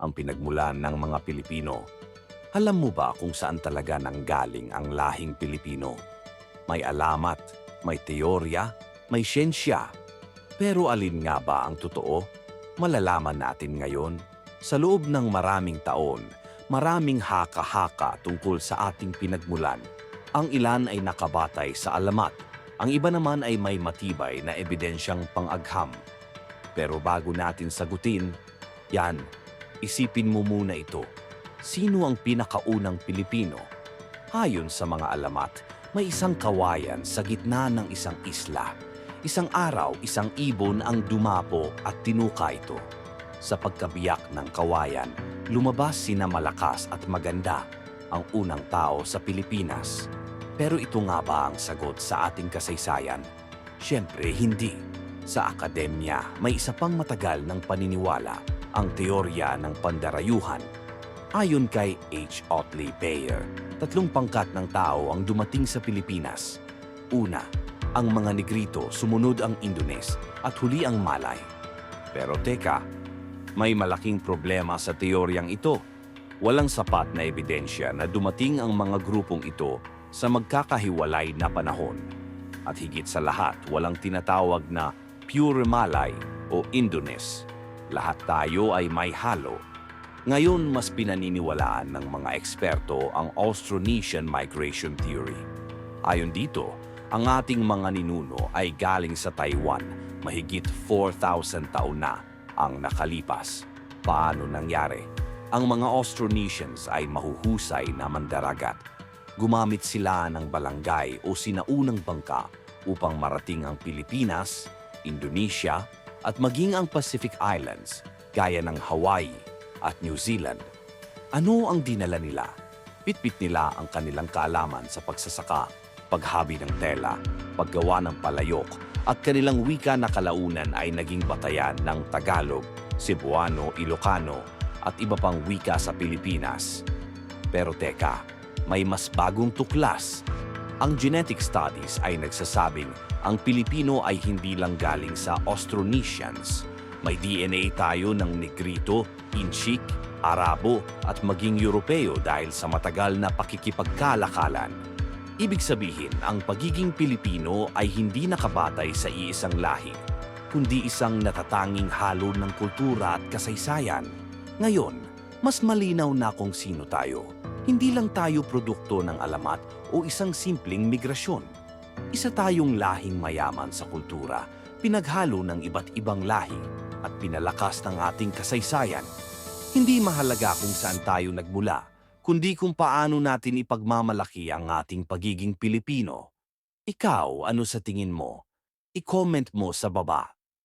ang pinagmulan ng mga Pilipino. Alam mo ba kung saan talaga nanggaling ang lahing Pilipino? May alamat, may teorya, may siyensya. Pero alin nga ba ang totoo? Malalaman natin ngayon. Sa loob ng maraming taon, maraming haka-haka tungkol sa ating pinagmulan. Ang ilan ay nakabatay sa alamat, ang iba naman ay may matibay na ebidensyang pang-agham. Pero bago natin sagutin, yan, isipin mo muna ito. Sino ang pinakaunang Pilipino? Ayon sa mga alamat, may isang kawayan sa gitna ng isang isla. Isang araw, isang ibon ang dumapo at tinuka ito. Sa pagkabiyak ng kawayan, lumabas sina malakas at maganda ang unang tao sa Pilipinas. Pero ito nga ba ang sagot sa ating kasaysayan? Siyempre, hindi. Sa akademya, may isa pang matagal ng paniniwala, ang teorya ng pandarayuhan. Ayon kay H. Otley Bayer, tatlong pangkat ng tao ang dumating sa Pilipinas. Una, ang mga Negrito, sumunod ang Indones, at huli ang Malay. Pero teka, may malaking problema sa teoryang ito. Walang sapat na ebidensya na dumating ang mga grupong ito sa magkakahiwalay na panahon. At higit sa lahat, walang tinatawag na pure Malay o Indones. Lahat tayo ay may halo. Ngayon, mas pinaniniwalaan ng mga eksperto ang Austronesian Migration Theory. Ayon dito, ang ating mga ninuno ay galing sa Taiwan, mahigit 4,000 taon na ang nakalipas. Paano nangyari? Ang mga Austronesians ay mahuhusay na mandaragat. Gumamit sila ng balangay o sinaunang bangka upang marating ang Pilipinas, Indonesia, at maging ang Pacific Islands gaya ng Hawaii at New Zealand. Ano ang dinala nila? Pitpit nila ang kanilang kaalaman sa pagsasaka, paghabi ng tela, paggawa ng palayok, at kanilang wika na kalaunan ay naging batayan ng Tagalog, Cebuano, Ilocano, at iba pang wika sa Pilipinas. Pero teka, may mas bagong tuklas. Ang genetic studies ay nagsasabing ang Pilipino ay hindi lang galing sa Austronesians. May DNA tayo ng Negrito, Inchik, Arabo at maging Europeo dahil sa matagal na pakikipagkalakalan. Ibig sabihin, ang pagiging Pilipino ay hindi nakabatay sa iisang lahi, kundi isang natatanging halo ng kultura at kasaysayan. Ngayon, mas malinaw na kung sino tayo. Hindi lang tayo produkto ng alamat o isang simpleng migrasyon. Isa tayong lahing mayaman sa kultura, pinaghalo ng iba't ibang lahi at pinalakas ng ating kasaysayan. Hindi mahalaga kung saan tayo nagmula, kundi kung paano natin ipagmamalaki ang ating pagiging Pilipino. Ikaw, ano sa tingin mo? I-comment mo sa baba.